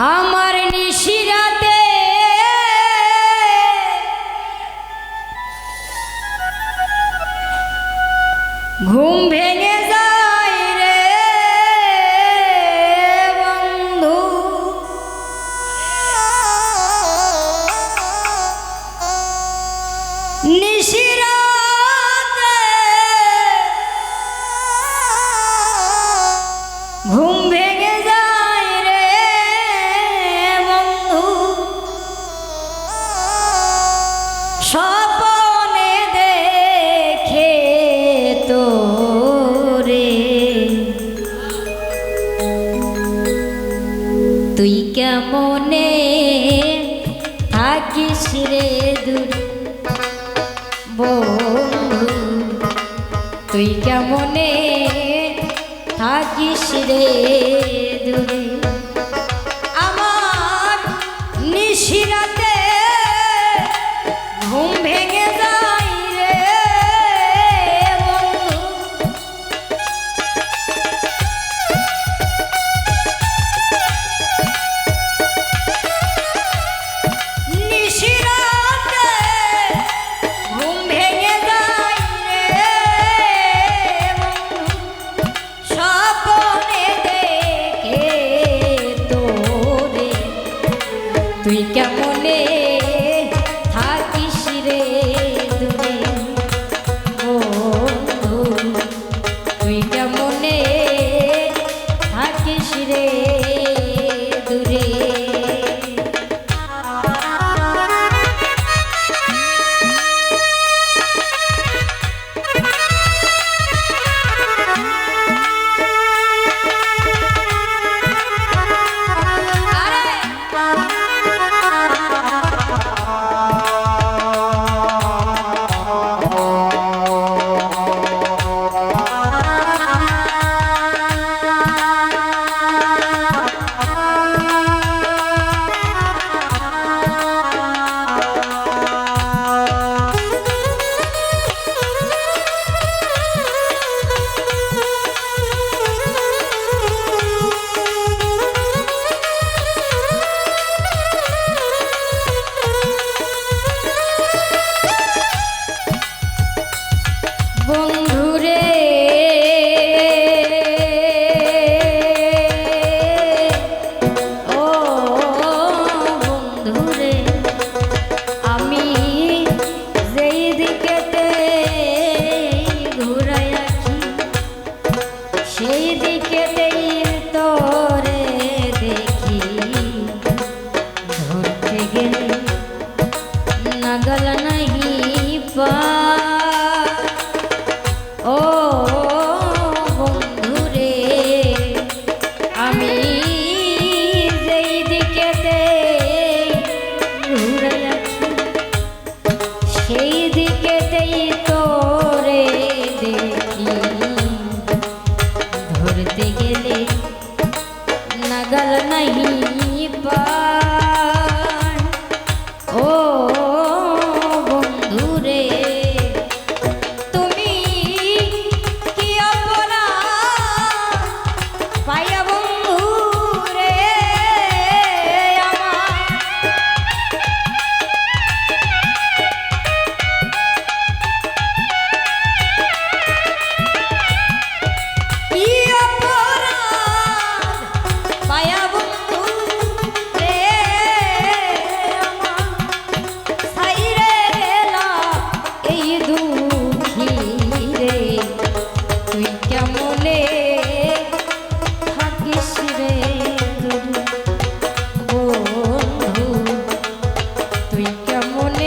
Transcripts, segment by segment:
Ama কেমনে থাকিস রে দূর? বন্ধু তুই কেমনে থাকিস রে দূরে? Yeah. কেমন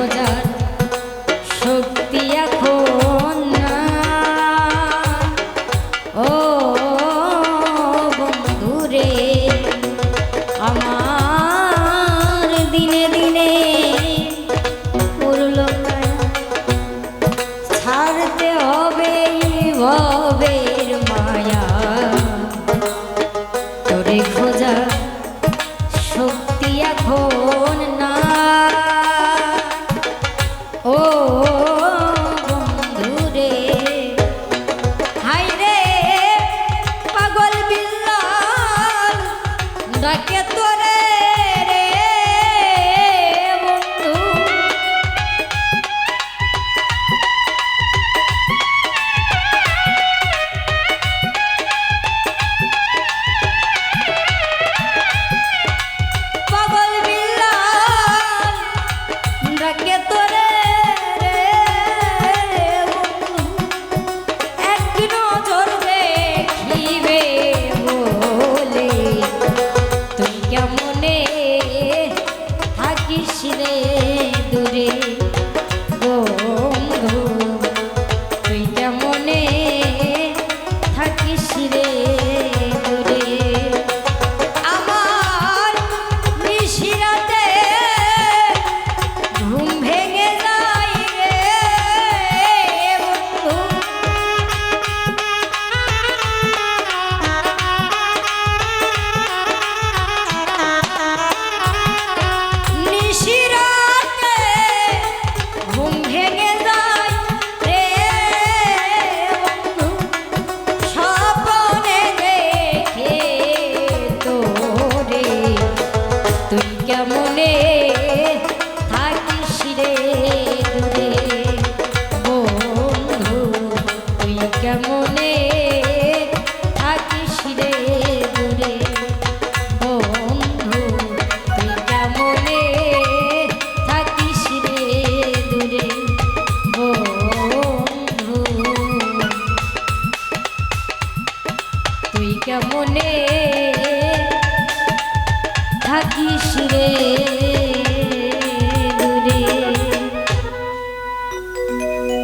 তোরে